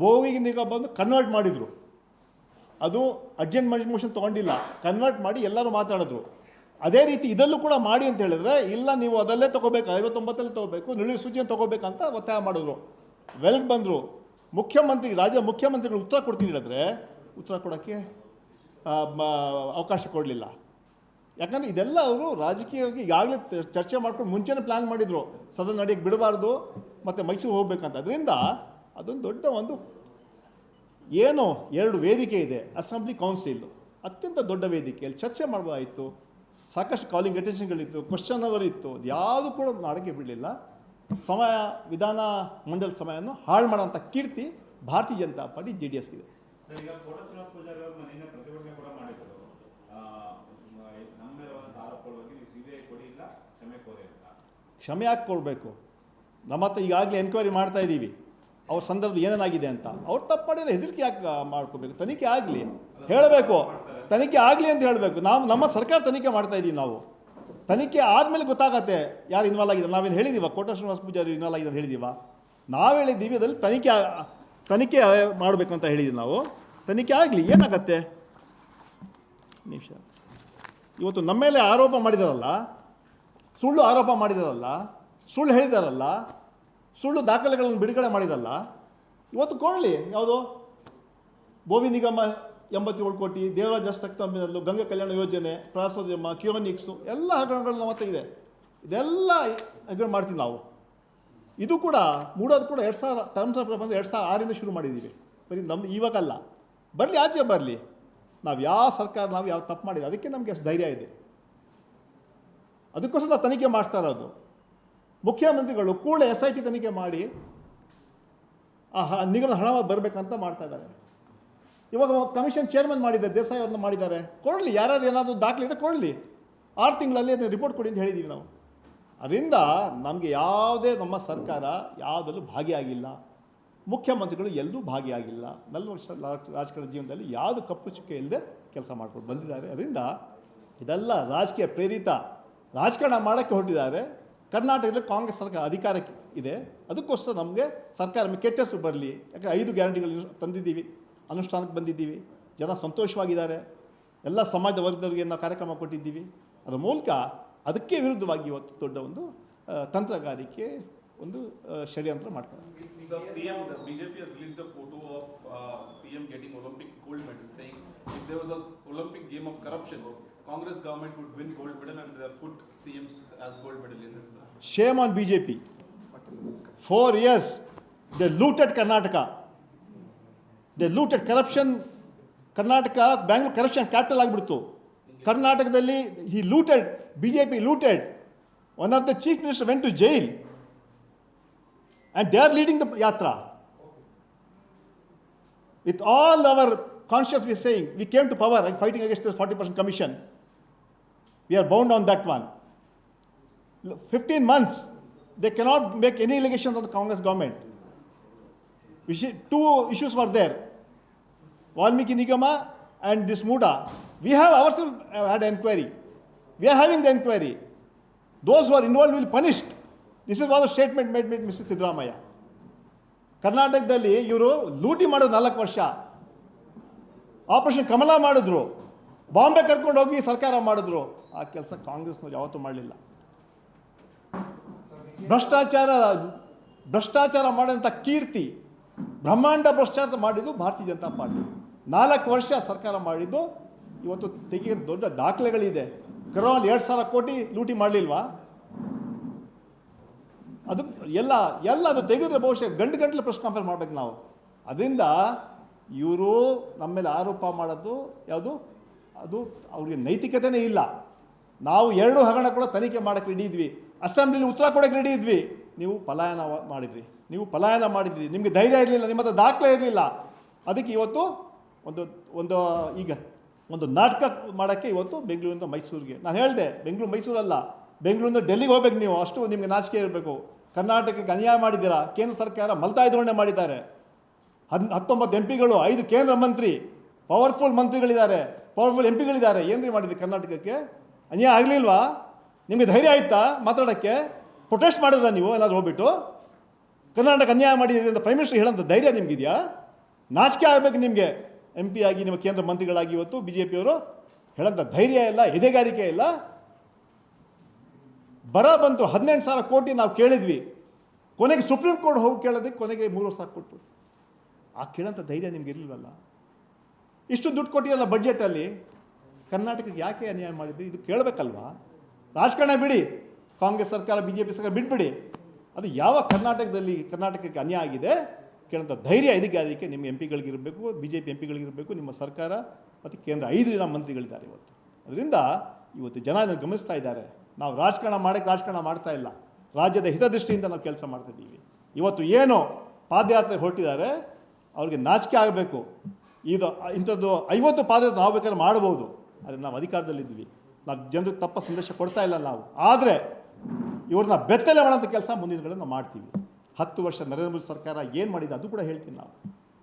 ಬೋವಿಗೆ ನೀಗ ಬಂದು ಕನ್ವರ್ಟ್ ಮಾಡಿದರು. ಅದು ಅರ್ಜೆಂಟ್ ಮೋಷನ್ ತೊಗೊಂಡಿಲ್ಲ. ಕನ್ವರ್ಟ್ ಮಾಡಿ ಎಲ್ಲರೂ ಮಾತಾಡಿದ್ರು. ಅದೇ ರೀತಿ ಇದಲ್ಲೂ ಕೂಡ ಮಾಡಿ ಅಂತ ಹೇಳಿದ್ರೆ, ಇಲ್ಲ ನೀವು ಅದಲ್ಲೇ ತೊಗೋಬೇಕು, ಐವತ್ತೊಂಬತ್ತಲ್ಲೇ ತೊಗೋಬೇಕು ನಿಳಿ ಸೂಚಿಯನ್ನು ತೊಗೋಬೇಕಂತ ಒತ್ತಾಯ ಮಾಡಿದ್ರು. ವೆಲ್ಗೆ ಬಂದರು. ಮುಖ್ಯಮಂತ್ರಿ, ರಾಜ್ಯ ಮುಖ್ಯಮಂತ್ರಿಗಳು ಉತ್ತರ ಕೊಡ್ತೀನಿ ಹೇಳಿದ್ರೆ, ಉತ್ತರ ಕೊಡೋಕ್ಕೆ ಅವಕಾಶ ಕೊಡಲಿಲ್ಲ. ಯಾಕಂದರೆ ಇದೆಲ್ಲ ಅವರು ರಾಜಕೀಯವಾಗಿ ಈಗಾಗಲೇ ಚರ್ಚೆ ಮಾಡ್ಕೊಂಡು ಮುಂಚೆನೇ ಪ್ಲ್ಯಾನ್ ಮಾಡಿದರು. ಸದನ ನಡೆಯಕ್ಕೆ ಬಿಡಬಾರ್ದು, ಮತ್ತು ಮೈಸೂರು ಹೋಗ್ಬೇಕಂತ. ಅದರಿಂದ ಅದೊಂದು ದೊಡ್ಡ ಒಂದು ಏನೋ ಎರಡು ವೇದಿಕೆ ಇದೆ ಅಸೆಂಬ್ಲಿ ಕೌನ್ಸಿಲ್ ಅತ್ಯಂತ ದೊಡ್ಡ ವೇದಿಕೆಯಲ್ಲಿ ಚರ್ಚೆ ಮಾಡಬಹುದಾಯಿತು ಸಾಕಷ್ಟು ಕಾಲಿಂಗ್ ಅಟೆನ್ಷನ್ಗಳಿತ್ತು ಕ್ವಶನ್ ಅವರ್ ಇತ್ತು. ಅದು ಯಾವುದು ಕೂಡ ಮಾಡೋಕ್ಕೆ ಬಿಡಲಿಲ್ಲ. ಸಮಯ ವಿಧಾನ ಮಂಡಲ ಸಮಯವನ್ನು ಹಾಳು ಮಾಡೋಂಥ ಕೀರ್ತಿ Bharatiya Janata party J D ಎಸ್ಗಿದೆ ಇಲ್ಲ ಕ್ಷಮೆ ಯಾಕೆ ಕೊಡಬೇಕು? ನಮ್ಮ ಹತ್ರ ಈಗಾಗಲೇ ಎನ್ಕ್ವೈರಿ ಮಾಡ್ತಾ ಇದ್ದೀವಿ ಅವ್ರ ಸಂದರ್ಭ ಏನೇನಾಗಿದೆ ಅಂತ. ಅವ್ರು ತಪ್ಪು ಮಾಡಿದ್ರೆ ಹೆದರಿಕೆ ಯಾಕೆ ಮಾಡ್ಕೋಬೇಕು? ತನಿಖೆ ಆಗಲಿ. ಹೇಳಬೇಕು. ತನಿಖೆ ಆಗಲಿ ಅಂತ ಹೇಳಬೇಕು. ನಾವು, ನಮ್ಮ ಸರ್ಕಾರ ತನಿಖೆ ಮಾಡ್ತಾ ಇದ್ದೀವಿ ನಾವು. ತನಿಖೆ ಆದಮೇಲೆ ಗೊತ್ತಾಗತ್ತೆ ಯಾರು ಇನ್ವಾಲ್ವ್ ಆಗಿದೆ ನಾವೇನು ಹೇಳಿದ್ದೀವ ಕೋಟ ಶ್ರೀನಿವಾಸ ಪೂಜಾರಿ ಇನ್ವಾಲ್ವ್ ಆಗಿದೆ ಅಂತ ಹೇಳಿದ್ದೀವ ನಾವು ಹೇಳಿದ್ದೀವಿ ಅದರಲ್ಲಿ ತನಿಖೆ ತನಿಖೆ ಮಾಡಬೇಕು ಅಂತ ಹೇಳಿದ್ದೀವಿ ನಾವು. ತನಿಖೆ ಆಗಲಿ. ಏನಾಗತ್ತೆ? ನಿಮಿಷ. ಇವತ್ತು ನಮ್ಮ ಮೇಲೆ ಆರೋಪ ಮಾಡಿದಾರಲ್ಲ? ಸುಳ್ಳು ಆರೋಪ ಮಾಡಿದಾರಲ್ಲ? ಸುಳ್ಳು ಹೇಳಿದಾರಲ್ಲ? ಸುಳ್ಳು ದಾಖಲೆಗಳನ್ನು ಬಿಡುಗಡೆ ಮಾಡಿದಲ್ಲ? ಇವತ್ತು ಕೊಡಲಿ, ಯಾವುದು? ಭೋವಿ ನಿಗಮ ಎಂಬತ್ತೇಳು ಕೋಟಿ, ದೇವರಾಜ ಅಷ್ಟಕ್ತಂಬಿನಲ್ಲೂ ಗಂಗಾ ಕಲ್ಯಾಣ ಯೋಜನೆ ಪ್ರವಾಸೋದ್ಯಮ ಕ್ಯೂನಿಕ್ಸು ಎಲ್ಲ ಹಗರಣಗಳು ಹತ್ರ ಇದೆ. ಇದೆಲ್ಲ ಹಗರಣ ಮಾಡ್ತೀವಿ ನಾವು. ಇದು ಕೂಡ ಮೂಡೋದು ಕೂಡ ಎರಡು ಸಾವಿರ ಟರ್ಮ್ಸ್ ಆಫ್ ರೆಫರೆನ್ಸ್ ಎರಡು ಸಾವಿರ ಆರಿಂದ ಶುರು ಮಾಡಿದ್ದೀವಿ ಬರೀ ನಮ್ಮ ಇವಾಗಲ್ಲ. ಬರಲಿ, ಆಚೆ ಬರಲಿ. ನಾವು ಯಾವ ಸರ್ಕಾರ, ನಾವು ಯಾವ ತಪ್ಪು ಮಾಡಿಲ್ಲ. ಅದಕ್ಕೆ ನಮಗೆ ಅಷ್ಟು ಧೈರ್ಯ ಇದೆ. ಅದಕ್ಕೋಸ್ಕರ ನಾವು ತನಿಖೆ ಮಾಡ್ತಾ ಇರೋದು. ಮುಖ್ಯಮಂತ್ರಿಗಳು ಕೂಡಲೇ ಎಸ್ ಐ ಟಿ ತನಿಖೆ ಮಾಡಿ ಆ ನಿಗಮದ ಹಣ ಬರಬೇಕಂತ ಮಾಡ್ತಾ ಇದ್ದಾರೆ. ಇವಾಗ ಕಮಿಷನ್ ಚೇರ್ಮನ್ ಮಾಡಿದ್ದಾರೆ, ದೇಸಾಯಿ ಅವ್ರನ್ನ ಮಾಡಿದ್ದಾರೆ. ಕೊಡಲಿ, ಯಾರ್ಯಾರು ಏನಾದರೂ ದಾಖಲೆ ಇದೆ ಕೊಡಲಿ. ಆರು ತಿಂಗಳಲ್ಲಿ ಅದನ್ನು ರಿಪೋರ್ಟ್ ಕೊಡಿ ಅಂತ ಹೇಳಿದ್ದೀವಿ ನಾವು. ಅದರಿಂದ ನಮಗೆ ಯಾವುದೇ ನಮ್ಮ ಸರ್ಕಾರ ಯಾವುದಲ್ಲೂ ಭಾಗಿಯಾಗಿಲ್ಲ. ಮುಖ್ಯಮಂತ್ರಿಗಳು ಎಲ್ಲೂ ಭಾಗಿಯಾಗಿಲ್ಲ. ನಲ್ವತ್ತು ವರ್ಷ ರಾಜಕಾರಣ ಜೀವನದಲ್ಲಿ ಯಾವುದು ಕಪ್ಪು ಚುಕ್ಕೆ ಇಲ್ಲದೆ ಕೆಲಸ ಮಾಡ್ಕೊಂಡು ಬಂದಿದ್ದಾರೆ. ಅದರಿಂದ ಇದೆಲ್ಲ ರಾಜಕೀಯ ಪ್ರೇರಿತ ರಾಜಕಾರಣ ಮಾಡೋಕ್ಕೆ ಹೊರಟಿದ್ದಾರೆ. ಕರ್ನಾಟಕದಲ್ಲಿ ಕಾಂಗ್ರೆಸ್ ಸರ್ಕಾರ ಅಧಿಕಾರಕ್ಕೆ ಇದೆ. ಅದಕ್ಕೋಸ್ಕರ ನಮಗೆ ಸರ್ಕಾರ ಕೆಟ್ಟ ಹೆಸರು ಬರಲಿ. ಯಾಕಂದರೆ ಐದು ಗ್ಯಾರಂಟಿಗಳು ತಂದಿದ್ದೀವಿ. ಅನುಷ್ಠಾನಕ್ಕೆ ಬಂದಿದ್ದೀವಿ. ಜನ ಸಂತೋಷವಾಗಿದ್ದಾರೆ. ಎಲ್ಲ ಸಮಾಜದ ವರ್ಗದವರಿಗೆ ನಾವು ಕಾರ್ಯಕ್ರಮ ಕೊಟ್ಟಿದ್ದೀವಿ. ಅದರ ಮೂಲಕ ಅದಕ್ಕೆ ವಿರುದ್ಧವಾಗಿ ಇವತ್ತು ದೊಡ್ಡ ಒಂದು ತಂತ್ರಗಾರಿಕೆ ಒಂದು ಷಡ್ಯಂತ್ರ ಮಾಡ್ತಾರೆ. CM, the BJP has released a photo of uh, CM getting Olympic gold medal, saying if there was a Olympic game of corruption, Congress government would win gold medal and they have put CMs as gold medal in this. uh, shame on B J P four years they looted Karnataka they looted corruption Karnataka Bangalore corruption capital ಆಗಿಬಿಡ್ತು ಕರ್ನಾಟಕದಲ್ಲಿ ಈ looted B J P looted one of the chief minister went to jail and they are leading the yatra with all our conscience we saying we came to power and fighting against this 40% commission we are bound on that one 15 months they cannot make any allegations on the congress government Issue- two issues were there valmiki nigama and this muda we have ourselves uh, had enquiry we are having the enquiry those who are involved will be punished this is was a statement made by mr sidramaya ಕರ್ನಾಟಕದಲ್ಲಿ ಇವರು ಲೂಟಿ ಮಾಡೋದು ನಾಲ್ಕು ವರ್ಷ operation ಕಮಲ ಮಾಡಿದ್ರು, ಬಾಂಬೆ ಕರ್ಕೊಂಡು ಹೋಗಿ ಸರ್ಕಾರ ಮಾಡಿದ್ರು. ಆ ಕೆಲಸ ಕಾಂಗ್ರೆಸ್ನವ್ರು ಯಾವತ್ತೂ ಮಾಡಲಿಲ್ಲ. ಭ್ರಷ್ಟಾಚಾರ ಭ್ರಷ್ಟಾಚಾರ ಮಾಡಿದಂಥ ಕೀರ್ತಿ, ಬ್ರಹ್ಮಾಂಡ ಭ್ರಷ್ಟಾಚಾರ ಮಾಡಿದ್ದು ಭಾರತೀಯ ಜನತಾ ಪಾರ್ಟಿ. ನಾಲ್ಕು ವರ್ಷ ಸರ್ಕಾರ ಮಾಡಿದ್ದು, ಇವತ್ತು ತೆಗೆಯ ದೊಡ್ಡ ದಾಖಲೆಗಳಿದೆ. ಕರೋನಲ್ಲಿ ಎರಡು ಸಾವಿರ ಕೋಟಿ ಲೂಟಿ ಮಾಡಲಿಲ್ವಾ? ಅದು ಎಲ್ಲ ಎಲ್ಲ ಅದು ತೆಗೆದ್ರೆ ಬಹುಶಃ ಗಂಟು ಗಂಟಲು ಪ್ರೆಸ್ ಕಾನ್ಫರೆನ್ಸ್ ಮಾಡ್ಬೇಕು ನಾವು. ಅದರಿಂದ ಇವರು ನಮ್ಮ ಮೇಲೆ ಆರೋಪ ಮಾಡೋದು ಯಾವುದು? ಅದು ಅವ್ರಿಗೆ ನೈತಿಕತೆನೇ ಇಲ್ಲ. ನಾವು ಎರಡು ಹಗರಣ ಕೂಡ ತನಿಖೆ ಮಾಡೋಕ್ಕೆ ರೆಡಿ ಇದ್ವಿ. ಅಸೆಂಬ್ಲಿಲಿ ಉತ್ತರ ಕೊಡೋಕ್ಕೆ ರೆಡಿ ಇದ್ವಿ. ನೀವು ಪಲಾಯನ ಮಾಡಿದ್ರಿ. ನೀವು ಪಲಾಯನ ಮಾಡಿದ್ರಿ. ನಿಮಗೆ ಧೈರ್ಯ ಇರಲಿಲ್ಲ, ನಿಮ್ಮ ಹತ್ರ ದಾಖಲೆ ಇರಲಿಲ್ಲ. ಅದಕ್ಕೆ ಇವತ್ತು ಒಂದು ಒಂದು ಈಗ ಒಂದು ನಾಟಕ ಮಾಡೋಕ್ಕೆ ಇವತ್ತು ಬೆಂಗಳೂರಿಂದ ಮೈಸೂರಿಗೆ. ನಾನು ಹೇಳಿದೆ, ಬೆಂಗಳೂರು ಮೈಸೂರಲ್ಲ. ಬೆಂಗಳೂರಿಂದ ಡೆಲ್ಲಿಗೆ ಹೋಗ್ಬೇಕು ನೀವು. ಅಷ್ಟು ನಿಮಗೆ ನಾಚಿಕೆ ಇರಬೇಕು. ಕರ್ನಾಟಕಕ್ಕೆ ಅನ್ಯಾಯ ಮಾಡಿದ್ದೀರಾ? ಕೇಂದ್ರ ಸರ್ಕಾರ ಮಲ್ತಾಯ ಮಾಡಿದ್ದಾರೆ. ಹದ್ ಹತ್ತೊಂಬತ್ತು ಎಂ ಪಿಗಳು ಐದು ಕೇಂದ್ರ ಮಂತ್ರಿ ಪವರ್ಫುಲ್ ಮಂತ್ರಿಗಳಿದ್ದಾರೆ ಪವರ್ಫುಲ್ ಎಂ ಪಿಗಳಿದ್ದಾರೆ ಏನ್ರಿ ಮಾಡಿದ್ರಿ ಕರ್ನಾಟಕಕ್ಕೆ? ಅನ್ಯಾಯ ಆಗಲಿಲ್ವಾ? ನಿಮಗೆ ಧೈರ್ಯ ಆಯ್ತಾ ಮಾತಾಡೋಕ್ಕೆ? ಪ್ರೊಟೆಸ್ಟ್ ಮಾಡಿದ್ರ ನೀವು, ಎಲ್ಲಾದರೂ ಹೋಗ್ಬಿಟ್ಟು? ಕರ್ನಾಟಕ ಅನ್ಯಾಯ ಮಾಡಿದೆ ಅಂತ ಪ್ರೈಮ್ ಮಿನಿಸ್ಟರ್ ಹೇಳೋಂಥ ಧೈರ್ಯ ನಿಮಗಿದೆಯಾ? ನಾಚಿಕೆ ಆಗಬೇಕು ನಿಮಗೆ. ಎಂ ಪಿ ಆಗಿ ನಿಮ್ಮ ಕೇಂದ್ರ ಮಂತ್ರಿಗಳಾಗಿ ಇವತ್ತು ಬಿ ಜೆ ಪಿಯವರು ಹೇಳೋಂಥ ಧೈರ್ಯ ಇಲ್ಲ ಎದೆಗಾರಿಕೆ ಇಲ್ಲ. ಬರ ಬಂತು ಹದಿನೆಂಟು ಸಾವಿರ ಕೋಟಿ ನಾವು ಕೇಳಿದ್ವಿ. ಕೊನೆಗೆ ಸುಪ್ರೀಂ ಕೋರ್ಟ್ ಹೋಗಿ ಕೇಳೋದಕ್ಕೆ ಕೊನೆಗೆ ಮೂರು ಸಾವಿರ ಕೊಟ್ಬಿಟ್ಟು ಆ ಕೇಳೋಂಥ ಧೈರ್ಯ ನಿಮ್ಗೆ ಇರಲಿಲ್ಲವಲ್ಲ ಇಷ್ಟು ದುಡ್ಡು ಕೊಟ್ಟಿರಲ್ಲ ಬಡ್ಜೆಟಲ್ಲಿ ಕರ್ನಾಟಕಕ್ಕೆ ಯಾಕೆ ಅನ್ಯಾಯ ಮಾಡಿದ್ರಿ? ಇದು ಕೇಳಬೇಕಲ್ವಾ? ರಾಜಕಾರಣ ಬಿಡಿ, ಕಾಂಗ್ರೆಸ್ ಸರ್ಕಾರ ಬಿ ಜೆ ಪಿ ಸರ್ಕಾರ ಬಿಟ್ಬಿಡಿ. ಅದು ಯಾವ ಕರ್ನಾಟಕದಲ್ಲಿ ಕರ್ನಾಟಕಕ್ಕೆ ಅನ್ಯಾಯ ಆಗಿದೆ ಕೇಳೋಂಥ ಧೈರ್ಯ ಎದೆಗಾರಿಕೆ ನಿಮ್ಮ ಎಂ ಪಿಗಳಿಗಿರಬೇಕು ಬಿ ಜೆ ಪಿ ಎಂ ಪಿಗಳಿಗಿರಬೇಕು ನಿಮ್ಮ ಸರ್ಕಾರ ಮತ್ತು ಕೇಂದ್ರ ಐದು ಜನ ಮಂತ್ರಿಗಳಿದ್ದಾರೆ ಇವತ್ತು. ಅದರಿಂದ ಇವತ್ತು ಜನ ಇದನ್ನು ಗಮನಿಸ್ತಾ ಇದ್ದಾರೆ. ನಾವು ರಾಜಕಾರಣ ಮಾಡೋಕ್ಕೆ ರಾಜಕಾರಣ ಮಾಡ್ತಾ ಇಲ್ಲ. ರಾಜ್ಯದ ಹಿತದೃಷ್ಟಿಯಿಂದ ನಾವು ಕೆಲಸ ಮಾಡ್ತಿದ್ದೀವಿ ಇವತ್ತು ಏನು ಪಾದಯಾತ್ರೆ ಹೊರಟಿದ್ದಾರೆ ಅವ್ರಿಗೆ ನಾಚಿಕೆ ಆಗಬೇಕು. ಇದು, ಇಂಥದ್ದು ಐವತ್ತು ಪಾತ್ರ ನಾವು ಬೇಕಾದ್ರೆ ಮಾಡ್ಬೋದು ಆದರೆ ನಾವು ಅಧಿಕಾರದಲ್ಲಿದ್ವಿ ನಾವು ಜನರಿಗೆ ತಪ್ಪ ಸಂದೇಶ ಕೊಡ್ತಾ ಇಲ್ಲ ನಾವು. ಆದರೆ ಇವ್ರನ್ನ ಬೆತ್ತಲೆ ಮಾಡೋಂಥ ಕೆಲಸ ಮುಂದಿನ ದಿನಗಳಲ್ಲಿ ನಾವು ಮಾಡ್ತೀವಿ. ಹತ್ತು ವರ್ಷ ನರೇಂದ್ರ ಮೋದಿ ಸರ್ಕಾರ ಏನು ಮಾಡಿದೆ ಅದು ಕೂಡ ಹೇಳ್ತೀವಿ ನಾವು.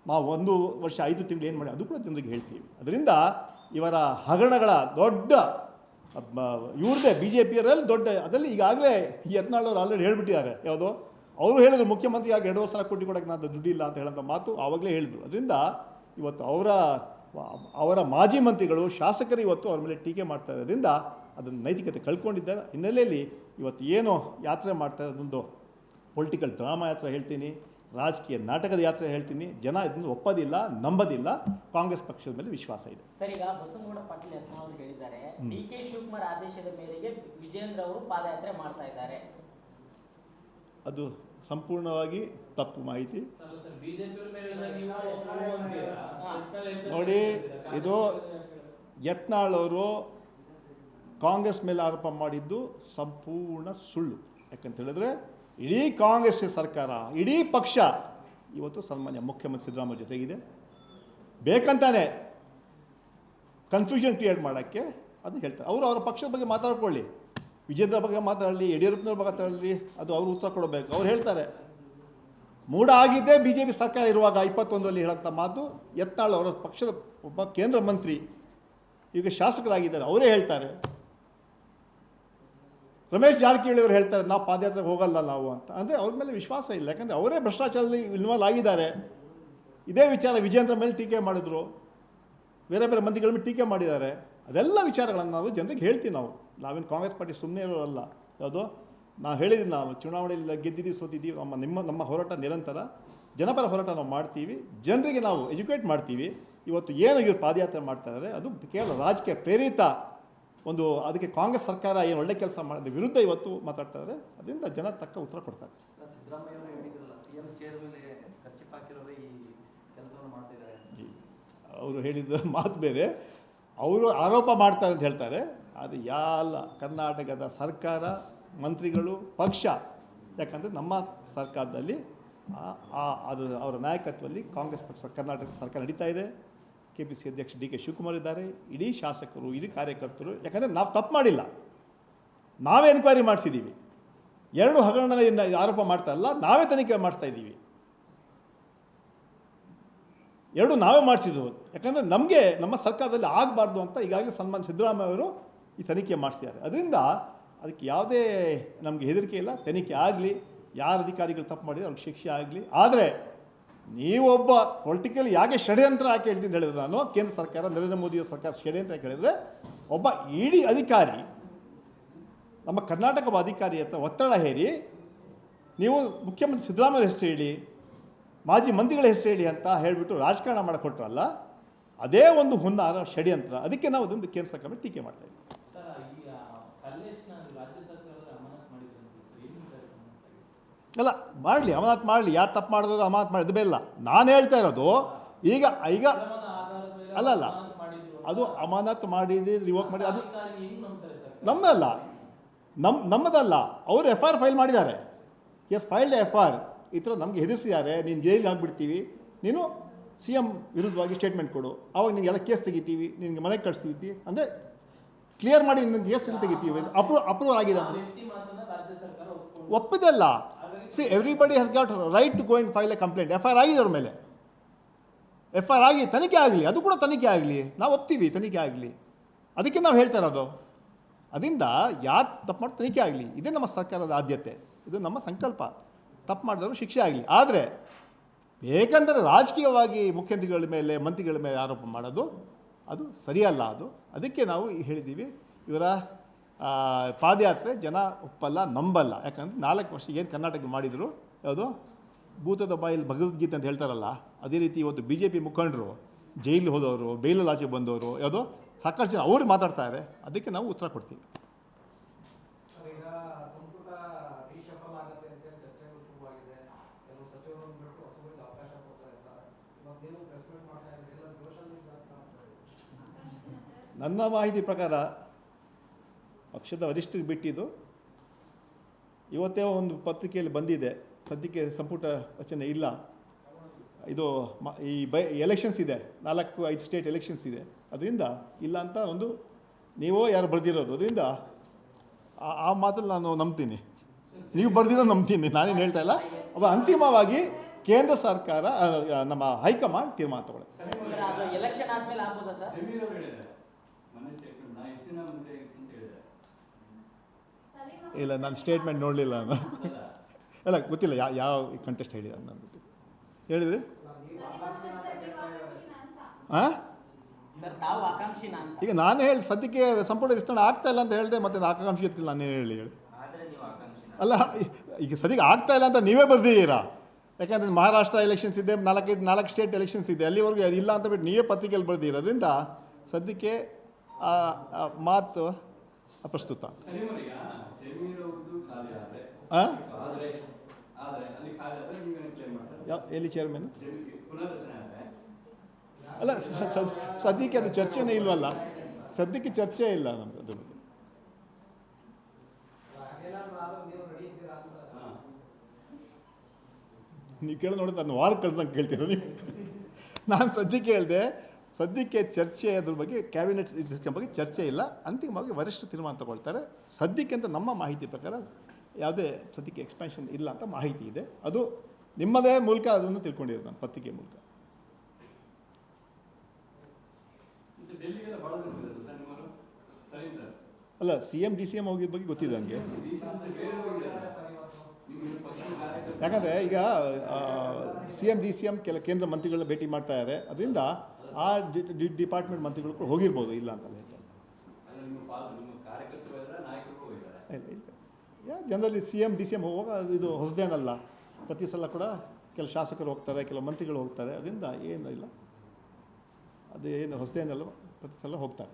ನಾವು ಒಂದು ವರ್ಷ, ಐದು ತಿಂಗಳು ಏನು ಮಾಡಿ ಅದು ಕೂಡ ಜನರಿಗೆ ಹೇಳ್ತೀವಿ. ಅದರಿಂದ ಇವರ ಹಗರಣಗಳ ದೊಡ್ಡ ಇವ್ರದ್ದೇ ಬಿ ಜೆ ಪಿಯರಲ್ಲಿ ದೊಡ್ಡ, ಅದರಲ್ಲಿ ಈಗಾಗಲೇ ಈ ಯತ್ನಾಳವ್ರು ಆಲ್ರೆಡಿ ಹೇಳ್ಬಿಟ್ಟಿದ್ದಾರೆ. ಯಾವುದೋ? ಅವರು ಹೇಳಿದ್ರು ಮುಖ್ಯಮಂತ್ರಿಯಾಗಿ ಎರಡು ಸಾವಿರ ಕೋಟಿ ಕೊಡೋಕ್ಕೆ ನಾನು ದುಡ್ಡಿಲ್ಲ ಅಂತ ಹೇಳೋಂಥ ಮಾತು ಆವಾಗಲೇ ಹೇಳಿದ್ರು. ಅದರಿಂದ ಇವತ್ತು ಅವರ ಅವರ ಮಾಜಿ ಮಂತ್ರಿಗಳು ಶಾಸಕರು ಇವತ್ತು ಅವ್ರ ಮೇಲೆ ಟೀಕೆ ಮಾಡ್ತಾ ಇರೋದ್ರಿಂದ ಅದನ್ನು ನೈತಿಕತೆ ಕಳ್ಕೊಂಡಿದ್ದಾರೆ. ಹಿನ್ನೆಲೆಯಲ್ಲಿ ಇವತ್ತು ಏನು ಯಾತ್ರೆ ಮಾಡ್ತಾ ಇರೋದೊಂದು ಪೊಲಿಟಿಕಲ್ ಡ್ರಾಮಾ ಯಾತ್ರೆ ಹೇಳ್ತೀನಿ ರಾಜಕೀಯ ನಾಟಕದ ಯಾತ್ರೆ ಹೇಳ್ತೀನಿ. ಜನ ಇದನ್ನು ಒಪ್ಪೋದಿಲ್ಲ ನಂಬೋದಿಲ್ಲ. ಕಾಂಗ್ರೆಸ್ ಪಕ್ಷದ ಮೇಲೆ ವಿಶ್ವಾಸ ಇದೆ. ಸರಿ ಈಗ ಬಸವನಗೌಡ ಪಾಟೀಲ್ ಯತ್ನಾಳ್ ಅವರು ಹೇಳಿದ್ದಾರೆ. ಡಿ ಕೆ ಶಿವಕುಮಾರ್ ಆದೇಶದ ಮೇರೆಗೆ ವಿಜೇಂದ್ರ ಅವರು ಪಾದಯಾತ್ರೆ ಮಾಡ್ತಾ ಇದ್ದಾರೆ. ಅದು ಸಂಪೂರ್ಣವಾಗಿ ತಪ್ಪು ಮಾಹಿತಿ. ನೋಡಿ ಇದು ಯತ್ನಾಳ್ ಅವರು ಕಾಂಗ್ರೆಸ್ ಮೇಲೆ ಆರೋಪ ಮಾಡಿದ್ದು ಸಂಪೂರ್ಣ ಸುಳ್ಳು. ಯಾಕಂತ ಹೇಳಿದ್ರೆ ಇಡೀ ಕಾಂಗ್ರೆಸ್ ಸರ್ಕಾರ ಇಡೀ ಪಕ್ಷ ಇವತ್ತು ಸನ್ಮಾನ್ಯ ಮುಖ್ಯಮಂತ್ರಿ ಸಿದ್ದರಾಮಯ್ಯ ಜೊತೆಗಿದೆ. ಬೇಕಂತಾನೆ ಕನ್ಫ್ಯೂಷನ್ ಕ್ರಿಯೇಟ್ ಮಾಡೋಕ್ಕೆ ಅದು ಹೇಳ್ತಾರೆ. ಅವರು ಅವರ ಪಕ್ಷದ ಬಗ್ಗೆ ಮಾತಾಡ್ಕೊಳ್ಳಿ. ವಿಜೇಂದ್ರ ಬಗ್ಗೆ ಮಾತಾಡಲಿ, ಯಡಿಯೂರಪ್ಪನವ್ರ ಬಗ್ಗೆ ಮಾತಾಡಲಿ, ಅದು ಅವರು ಉತ್ತರ ಕೊಡಬೇಕು. ಅವ್ರು ಹೇಳ್ತಾರೆ ಮೂಡ ಆಗಿದ್ದೇ ಬಿ ಜೆ ಪಿ ಸರ್ಕಾರ ಇರುವಾಗ ಇಪ್ಪತ್ತೊಂದರಲ್ಲಿ ಹೇಳಂಥ ಮಾತು, ಯತ್ನಾಳ್ ಅವರ ಪಕ್ಷದ ಒಬ್ಬ ಕೇಂದ್ರ ಮಂತ್ರಿ, ಈಗ ಶಾಸಕರಾಗಿದ್ದಾರೆ, ಅವರೇ ಹೇಳ್ತಾರೆ. ರಮೇಶ್ ಜಾರಕಿಹೊಳಿ ಅವರು ಹೇಳ್ತಾರೆ, ನಾವು ಪಾದಯಾತ್ರೆಗೆ ಹೋಗಲ್ಲ ನಾವು ಅಂತ. ಅಂದರೆ ಅವ್ರ ಮೇಲೆ ವಿಶ್ವಾಸ ಇಲ್ಲ, ಯಾಕಂದರೆ ಅವರೇ ಭ್ರಷ್ಟಾಚಾರದಲ್ಲಿ ಇನ್ವಾಲ್ವ್ ಆಗಿದ್ದಾರೆ. ಇದೇ ವಿಚಾರ ವಿಜೇಂದ್ರ ಮೇಲೆ ಟೀಕೆ ಮಾಡಿದ್ರು. ಬೇರೆ ಬೇರೆ ಮಂತ್ರಿಗಳ ಮೇಲೆ ಟೀಕೆ ಮಾಡಿದ್ದಾರೆ. ಅದೆಲ್ಲ ವಿಚಾರಗಳನ್ನು ನಾವು ಜನರಿಗೆ ಹೇಳ್ತೀವಿ ನಾವು. ನಾವೇನು ಕಾಂಗ್ರೆಸ್ ಪಾರ್ಟಿ ಸುಮ್ಮನೆ ಇರೋರಲ್ಲ. ಯಾವುದು ನಾವು ಹೇಳಿದ್ದೀನಿ ನಾವು. ಚುನಾವಣೆಯಲ್ಲಿ ಗೆದ್ದಿದ್ದೀವಿ ಸೋತಿದ್ದೀವಿ. ನಮ್ಮ ನಿಮ್ಮ ನಮ್ಮ ಹೋರಾಟ ನಿರಂತರ. ಜನಪರ ಹೋರಾಟ ನಾವು ಮಾಡ್ತೀವಿ. ಜನರಿಗೆ ನಾವು ಎಜುಕೇಟ್ ಮಾಡ್ತೀವಿ. ಇವತ್ತು ಏನು ಇವರು ಪಾದಯಾತ್ರೆ ಮಾಡ್ತಾ ಇದ್ದಾರೆ ಅದು ಕೇವಲ ರಾಜಕೀಯ ಪ್ರೇರಿತ ಒಂದು ಅದಕ್ಕೆ ಕಾಂಗ್ರೆಸ್ ಸರ್ಕಾರ ಏನು ಒಳ್ಳೆ ಕೆಲಸ ಮಾಡಿದ ವಿರುದ್ಧ ಇವತ್ತು ಮಾತಾಡ್ತಾ ಇದ್ದಾರೆ ಅದರಿಂದ ಜನ ತಕ್ಕ ಉತ್ತರ ಕೊಡ್ತಾರೆ. ಅವರು ಹೇಳಿದ ಮಾತು ಬೇರೆ. ಅವರು ಆರೋಪ ಮಾಡ್ತಾರೆ ಅಂತ ಹೇಳ್ತಾರೆ. ಅದು ಯಾಲ್ಲ ಕರ್ನಾಟಕದ ಸರ್ಕಾರ, ಮಂತ್ರಿಗಳು, ಪಕ್ಷ. ಯಾಕಂದರೆ ನಮ್ಮ ಸರ್ಕಾರದಲ್ಲಿ ಆ- ಆ- ಅದು ಅವರ ನಾಯಕತ್ವದಲ್ಲಿ ಕಾಂಗ್ರೆಸ್ ಪಕ್ಷ, ಕರ್ನಾಟಕ ಸರ್ಕಾರ ನಡೀತಾ ಇದೆ. ಕೆ ಪಿ ಸಿ ಅಧ್ಯಕ್ಷ ಡಿ ಕೆ ಶಿವಕುಮಾರ್ ಇದ್ದಾರೆ. ಇಡೀ ಶಾಸಕರು, ಇಡೀ ಕಾರ್ಯಕರ್ತರು, ಯಾಕಂದರೆ ನಾವು ತಪ್ಪು ಮಾಡಿಲ್ಲ. ನಾವೇ ಎನ್ಕ್ವೈರಿ ಮಾಡಿಸಿದ್ದೀವಿ ಎರಡು ಹಗರಣದಿಂದ ಆರೋಪ ಮಾಡ್ತಾ ಇಲ್ಲ. ನಾವೇ ತನಿಖೆ ಮಾಡಿಸ್ತಾ ಇದ್ದೀವಿ. ಎರಡು ನಾವೇ ಮಾಡಿಸಿದ್ದು ಯಾಕಂದರೆ ನಮಗೆ ನಮ್ಮ ಸರ್ಕಾರದಲ್ಲಿ ಆಗಬಾರ್ದು ಅಂತ ಈಗಾಗಲೇ ಸನ್ಮಾನ್ ಸಿದ್ದರಾಮಯ್ಯ ಅವರು ಈ ತನಿಖೆ ಮಾಡಿಸಿದ್ದಾರೆ. ಅದರಿಂದ ಅದಕ್ಕೆ ಯಾವುದೇ ನಮಗೆ ಹೆದರಿಕೆ ಇಲ್ಲ. ತನಿಖೆ ಆಗಲಿ, ಯಾರು ಅಧಿಕಾರಿಗಳು ತಪ್ಪು ಮಾಡಿದ್ರೆ ಅವ್ರಿಗೆ ಶಿಕ್ಷೆ ಆಗಲಿ. ಆದರೆ ನೀವೊಬ್ಬ ಪೊಲಿಟಿಕಲ್ ಯಾಕೆ ಷಡ್ಯಂತ್ರ ಯಾಕೆ ಹೇಳ್ತೀನಿ ಹೇಳಿದ್ರೆ ನಾನು, ಕೇಂದ್ರ ಸರ್ಕಾರ, ನರೇಂದ್ರ ಮೋದಿಯ ಸರ್ಕಾರ ಷಡ್ಯಂತ್ರ ಕೇಳಿದರೆ ಒಬ್ಬ ಇಡಿ ಅಧಿಕಾರಿ, ನಮ್ಮ ಕರ್ನಾಟಕ ಅಧಿಕಾರಿ ಹತ್ರ ಒತ್ತಡ ಹೇರಿ, ನೀವು ಮುಖ್ಯಮಂತ್ರಿ ಸಿದ್ದರಾಮಯ್ಯ ಹೆಸರು ಹೇಳಿ ಮಾಜಿ ಮಂತ್ರಿಗಳ ಹೆಸರು ಹೇಳಿ ಅಂತ ಹೇಳಿಬಿಟ್ಟು ರಾಜಕಾರಣ ಮಾಡಿಕೊಟ್ರಲ್ಲ ಅದೇ ಒಂದು ಹುನ್ನಾರ ಷಡ್ಯಂತ್ರ. ಅದಕ್ಕೆ ನಾವು ಅದೊಂದು ಕೇಂದ್ರ ಸರ್ಕಾರ ಮೇಲೆ ಟೀಕೆ ಮಾಡ್ತಾ ಇದ್ದೀವಿ. ಅಲ್ಲ ಮಾಡಲಿ ಅಮಾನತ್ ಮಾಡಲಿ. ಯಾರು ತಪ್ಪು ಮಾಡಿದ್ರು ಅಮಾನತ್ ಮಾಡಿದ್ದು ಬೇಲ್ಲ ನಾನು ಹೇಳ್ತಾ ಇರೋದು ಈಗ ಈಗ ಅಲ್ಲ ಅಲ್ಲ. ಅದು ಅಮಾನತ್ ಮಾಡಿದ್ರೆ ರಿವೋಕ್ ಮಾಡಿ ಅದು ನಮ್ಮದಲ್ಲ. ನಮ್ಮ ನಮ್ಮದಲ್ಲ. ಅವರು ಎಫ್ ಆರ್ ಫೈಲ್ ಮಾಡಿದ್ದಾರೆ. ಎಸ್ ಫೈಲ್ಡ್ ಎಫ್ ಆರ್ ಈ ಥರ ನಮಗೆ ಹೆದರಿಸಿದ್ದಾರೆ, ನೀನು ಜೈಲಿಗೆ ಹಾಕ್ಬಿಡ್ತೀವಿ ನೀನು ಸಿ ಎಂ ವಿರುದ್ಧವಾಗಿ ಸ್ಟೇಟ್ಮೆಂಟ್ ಕೊಡು. ಅವಾಗ ನಿನಗೆಲ್ಲ ಕೇಸ್ ತೆಗಿತೀವಿ, ನಿನಗೆ ಮನೆಗೆ ಕಳಿಸ್ತೀವಿ ಅಂದರೆ ಕ್ಲಿಯರ್ ಮಾಡಿ ನಿನ್ನ ಕೇಸ್ ಇಲ್ಲಿ ತೆಗಿತೀವಿ. ಅಪ್ರೂವ್ ಅಪ್ರೂವ್ ಆಗಿದೆ ಅಂತ. ಒಪ್ಪಿದೆಲ್ಲ see everybody has got right to go in file a complaint F I R ಆಗಿದೆ ಅವ್ರ ಮೇಲೆ. ಎಫ್ ಐ ಆರ್ ಆಗಿ ತನಿಖೆ ಆಗಲಿ. ಅದು ಕೂಡ ತನಿಖೆ ಆಗಲಿ. ನಾವು ಒಪ್ತೀವಿ, ತನಿಖೆ ಆಗಲಿ. ಅದಕ್ಕೆ ನಾವು ಹೇಳ್ತಾ ಅದು ಅದರಿಂದ ಯಾರು ತಪ್ಪು ಮಾಡಿ ತನಿಖೆ ಆಗಲಿ. ಇದೇ ನಮ್ಮ ಸರ್ಕಾರದ ಆದ್ಯತೆ. ಇದು ನಮ್ಮ ಸಂಕಲ್ಪ. ತಪ್ಪು ಮಾಡಿದವರು ಶಿಕ್ಷೆ ಆಗಲಿ. ಆದರೆ ಏಕೆಂದರೆ ರಾಜಕೀಯವಾಗಿ ಮುಖ್ಯಮಂತ್ರಿಗಳ ಮೇಲೆ, ಮಂತ್ರಿಗಳ ಮೇಲೆ ಆರೋಪ ಮಾಡೋದು ಅದು ಸರಿಯಲ್ಲ ಅದು. ಅದಕ್ಕೆ ನಾವು ಹೇಳಿದ್ದೀವಿ, ಇವರ ಪಾದಯಾತ್ರೆ ಜನ ಒಪ್ಪಲ್ಲ, ನಂಬಲ್ಲ. ಯಾಕಂದರೆ ನಾಲ್ಕು ವರ್ಷ ಏನು ಕರ್ನಾಟಕ ಮಾಡಿದರು, ಯಾವುದು? ಭೂತದ ಬಾಯಲ್ಲಿ ಭಗವದ್ಗೀತೆ ಅಂತ ಹೇಳ್ತಾರಲ್ಲ, ಅದೇ ರೀತಿ ಇವತ್ತು ಬಿ ಜೆ ಪಿ ಮುಖಂಡರು, ಜೈಲಿಗೆ ಹೋದವರು ಬೇಲಲ್ಲಿ ಬಂದವರು, ಯಾವುದೋ? ಸಾಕಷ್ಟು ಜನ ಅವರು ಮಾತಾಡ್ತಾರೆ. ಅದಕ್ಕೆ ನಾವು ಉತ್ತರ ಕೊಡ್ತೀವಿ. ನನ್ನ ಮಾಹಿತಿ ಪ್ರಕಾರ ಪಕ್ಷದ ವರಿಷ್ಠರಿಗೆ ಬಿಟ್ಟಿದ್ದು ಇವತ್ತೇ ಒಂದು ಪತ್ರಿಕೆಯಲ್ಲಿ ಬಂದಿದೆ. ಸದ್ಯಕ್ಕೆ ಸಂಪುಟ ರಚನೆ ಇಲ್ಲ. ಇದು ಈ ಬೈ ಎಲೆಕ್ಷನ್ಸ್ ಇದೆ. ನಾಲ್ಕು, ಐದು ಸ್ಟೇಟ್ ಎಲೆಕ್ಷನ್ಸ್ ಇದೆ. ಅದರಿಂದ ಇಲ್ಲ ಅಂತ ಒಂದು ನೀವೋ ಯಾರು ಬರೆದಿರೋದು. ಅದರಿಂದ ಆ- ಮಾತಲ್ಲಿ ನಾನು ನಂಬ್ತೀನಿ. ನೀವು ಬರೆದಿರೋ ನಂಬ್ತೀನಿ. ನಾನೇನು ಹೇಳ್ತಾ ಇಲ್ಲ. ಅಂತಿಮವಾಗಿ ಕೇಂದ್ರ ಸರ್ಕಾರ ನಮ್ಮ ಹೈಕಮಾಂಡ್ ತೀರ್ಮಾನ ತಗೊಳ್ಳುತ್ತೆ. ಇಲ್ಲ ನಾನು ಸ್ಟೇಟ್ಮೆಂಟ್ ನೋಡಲಿಲ್ಲ ನಾನು. ಅಲ್ಲ ಗೊತ್ತಿಲ್ಲ ಯಾವ ಯಾವ ಕಂಟೆಸ್ಟ್ ಹೇಳಿದ ನಾನು ಗೊತ್ತಿಲ್ಲ. ಹೇಳಿದ್ರಿ? ಹಾಂ ಈಗ ನಾನು ಹೇಳಿ ಸದ್ಯಕ್ಕೆ ಸಂಪೂರ್ಣ ವಿಸ್ತರಣೆ ಆಗ್ತಾ ಇಲ್ಲ ಅಂತ ಹೇಳಿದೆ ಮತ್ತೆ ನಾನು ಆಕಾಂಕ್ಷಿ ನಾನು ನಾನೇನು ಹೇಳಿ ಹೇಳಿ. ಅಲ್ಲ, ಈಗ ಸದ್ಯಕ್ಕೆ ಆಗ್ತಾ ಇಲ್ಲ ಅಂತ ನೀವೇ ಬರ್ದಿದ್ದೀರಾ? ಯಾಕಂದರೆ ಮಹಾರಾಷ್ಟ್ರ ಎಲೆಕ್ಷನ್ಸ್ ಇದೆ, ನಾಲ್ಕೈದು, ನಾಲ್ಕು ಸ್ಟೇಟ್ ಎಲೆಕ್ಷನ್ಸ್ ಇದೆ, ಅಲ್ಲಿವರೆಗೂ ಇಲ್ಲ ಅಂತ ಬಿಟ್ಟು ನೀವೇ ಪತ್ರಿಕೆಯಲ್ಲಿ ಬರ್ದಿರೋದ್ರಿಂದ ಸದ್ಯಕ್ಕೆ ಮಾತು ಪ್ರಸ್ತುತ ಎಲ್ಲಿ ಚೇರ್ಮನ್ ಅಲ್ಲ ಸದ್ಯಕ್ಕೆ ಅದು ಚರ್ಚೆನೇ ಇಲ್ವಲ್ಲ? ಸದ್ಯಕ್ಕೆ ಚರ್ಚೆ ಇಲ್ಲ ನಮ್ದು ಬಗ್ಗೆ ಹಾಗೇನಾದ್ರೂ ಆದ್ರೂ ನೀವು ರೆಡಿ ಇದ್ದೀರಾ ಅಂತ ಹಾ ನೀವು ಕೇಳಿ ನೋಡಿ ನಾನು ವಾರಕ್ಕೆ ಕಳ್ಸಂಗೆ ಕೇಳ್ತೀರ ನೀವು. ನಾನು ಸದ್ಯಕ್ಕೆ ಹೇಳಿದೆ ಸದ್ಯಕ್ಕೆ ಚರ್ಚೆ ಅದ್ರ ಬಗ್ಗೆ ಕ್ಯಾಬಿನೆಟ್ ಡಿಸ್ಕನ್ ಬಗ್ಗೆ ಚರ್ಚೆ ಇಲ್ಲ. ಅಂತಿಮವಾಗಿ ವರಿಷ್ಠ ತೀರ್ಮಾನ ತಗೊಳ್ತಾರೆ. ಸದ್ಯಕ್ಕೆ ಅಂತ ನಮ್ಮ ಮಾಹಿತಿ ಪ್ರಕಾರ ಯಾವುದೇ ಸದ್ಯಕ್ಕೆ ಎಕ್ಸ್ಪ್ಯಾನ್ಷನ್ ಇಲ್ಲ ಅಂತ ಮಾಹಿತಿ ಇದೆ. ಅದು ನಿಮ್ಮದೇ ಮೂಲಕ ಅದನ್ನು ತಿಳ್ಕೊಂಡಿರೋದು ನಾನು ಪತ್ರಿಕೆ ಮೂಲಕ. ಅಲ್ಲ C M D C M ಹೋಗಿದ್ದ ಬಗ್ಗೆ ಗೊತ್ತಿದೆ ನನಗೆ ಯಾಕಂದರೆ ಈಗ C M D C M ಕೆಲ ಕೇಂದ್ರ ಮಂತ್ರಿಗಳನ್ನ ಭೇಟಿ ಮಾಡ್ತಾ ಇದ್ದಾರೆ ಅದರಿಂದ ಆ ಡಿಪಾರ್ಟ್ಮೆಂಟ್ ಮಂತ್ರಿಗಳು ಕೂಡ ಹೋಗಿರ್ಬೋದು, ಇಲ್ಲ ಅಂತ ಹೇಳ್ತಾರೆ ಜನರಲ್ಲಿ C M D C M ಹೋಗುವಾಗ ಇದು ಹೊಸದೇನಲ್ಲ. ಪ್ರತಿ ಸಲ ಕೂಡ ಕೆಲವು ಶಾಸಕರು ಹೋಗ್ತಾರೆ ಕೆಲವು ಮಂತ್ರಿಗಳು ಹೋಗ್ತಾರೆ. ಅದರಿಂದ ಏನು ಇಲ್ಲ. ಅದು ಏನು ಹೊಸದೇನಲ್ಲ, ಪ್ರತಿ ಸಲ ಹೋಗ್ತಾರೆ.